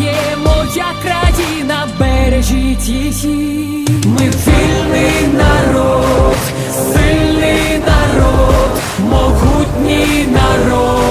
є моя країна, бережіть її, ми вільний народ, сильний народ, могутній народ.